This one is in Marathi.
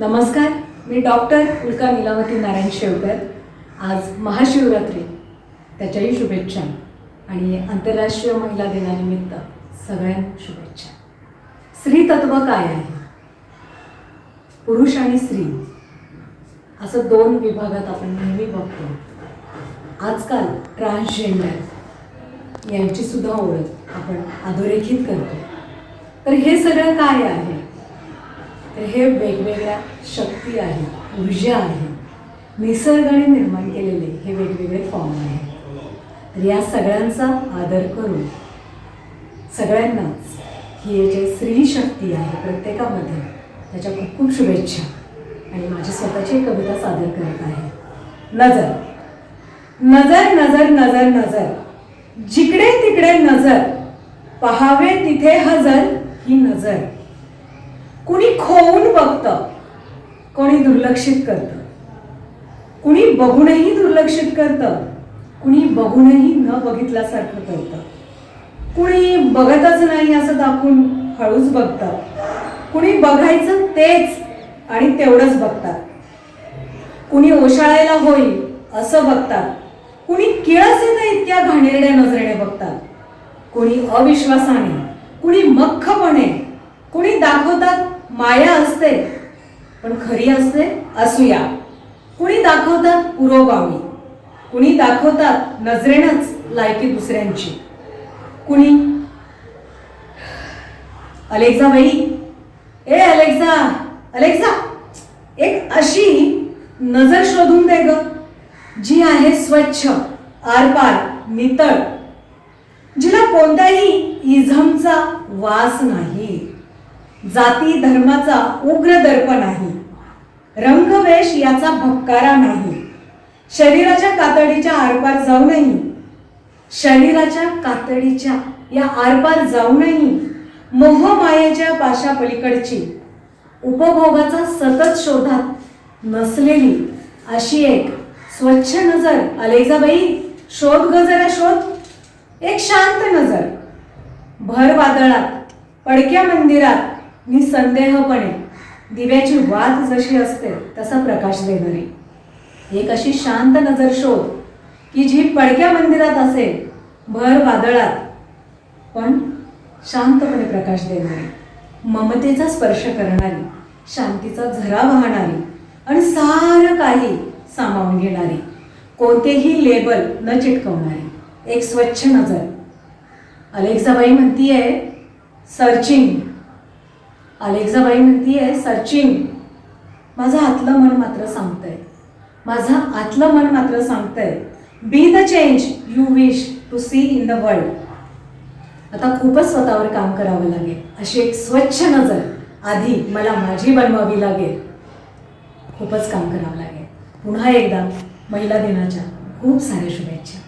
नमस्कार मी डॉक्टर उल्का निलावती नारायण शेवकर. आज महाशिवरात्री. त्याच्याही शुभेच्छा. आणि आंतरराष्ट्रीय महिला दिनानिमित्त सगळ्यांना शुभेच्छा. स्त्री तत्व काय आहे? पुरुष आणि स्त्री. असं दोन विभागात आपण नेहमी बघतो. आजकाल ट्रान्सजेंडर यांची सुद्धा ओळख आपण अधोरेखित करतो. तर हे सगळं काय आहे? तर हे वेगवेगळ्या शक्ती आहेत ऊर्जा आहे. निसर्गाने निर्माण केलेले हे वेगवेगळे फॉर्म आहेत. तर या सगळ्यांचा आदर करून सगळ्यांनाच ही जे स्त्री शक्ती आहे प्रत्येकामध्ये त्याच्या खूप खूप शुभेच्छा. आणि माझी स्वतःची एक कविता सादर करत आहे. नजर. नजर नजर नजर नजर. जिकडे तिकडे नजर पहावे तिथे हजर ही नजर. कुणी खोवून बघतं कोणी दुर्लक्षित करतं. कुणी बघूनही दुर्लक्षित करतं कुणी बघूनही न बघितल्यासारखं करतं. कुणी बघतच नाही असं दाखवून हळूच बघतं. कुणी बघायचं तेच आणि तेवढंच बघतात. कुणी ओशाळायला होईल असं बघतात. कुणी किळस येतं इतक्या घाणेरड्या नजरेने बघतात. कुणी अविश्वासाने कुणी मख्खपणे कुणी दाखवतात माया असते पण खरी असते असूया. कुणी दाखवतात पुरोगामी? कुणी दाखवतात नजरेनंच लायकी दुसऱ्यांची? कुणी? अलेक्झा बाई? ए अलेक्झा अलेक्झा एक अशी नजर शोधून दे ग. जी आहे स्वच्छ आरपार नितळ. जिला कोणत्याही इझमचा वास नाही. जाती धर्माचा उग्र दर्प नाही रंगवेश याचा भक्कारा नाही. शरीराच्या कातडीच्या आरपार जाऊनही शरीराच्या कातडीच्या या आरपार जाऊनही मोहमायेच्या पाशा पलीकडची. उपभोगाचा सतत शोधात नसलेली अशी एक स्वच्छ नजर. अलेजाबाई शोध गजरा शोध. एक शांत नजर. भर वादळात पडक्या मंदिरात निसंदेहपणे दिव्याची वात जशी असते तसा प्रकाश देणारी. एक अशी शांत नजर शोध की जी पडक्या मंदिरात असेल भर वादळात पण शांतपणे प्रकाश देणारी. ममतेचा स्पर्श करणारी शांतीचा झरा वाहणारी आणि सारं काही सामावून घेणारी. कोणतेही लेबल न चिटकवणारी. एक स्वच्छ नजर. अलेक्झाबाई म्हणतीये सर्चिंग अलेक्झाबाई म्हणतीये सर्चिंग माझं आतलं मन मात्र सांगतंय. माझं आतलं मन मात्र सांगतंय. Be the change you wish to see in the world आता खूपच स्वतःवर काम करावं लागेल. अशी एक स्वच्छ नजर आधी मला माझी बनवावी लागेल. खूपच काम करावं लागेल. पुन्हा एकदा महिला दिनाच्या खूप साऱ्या शुभेच्छा.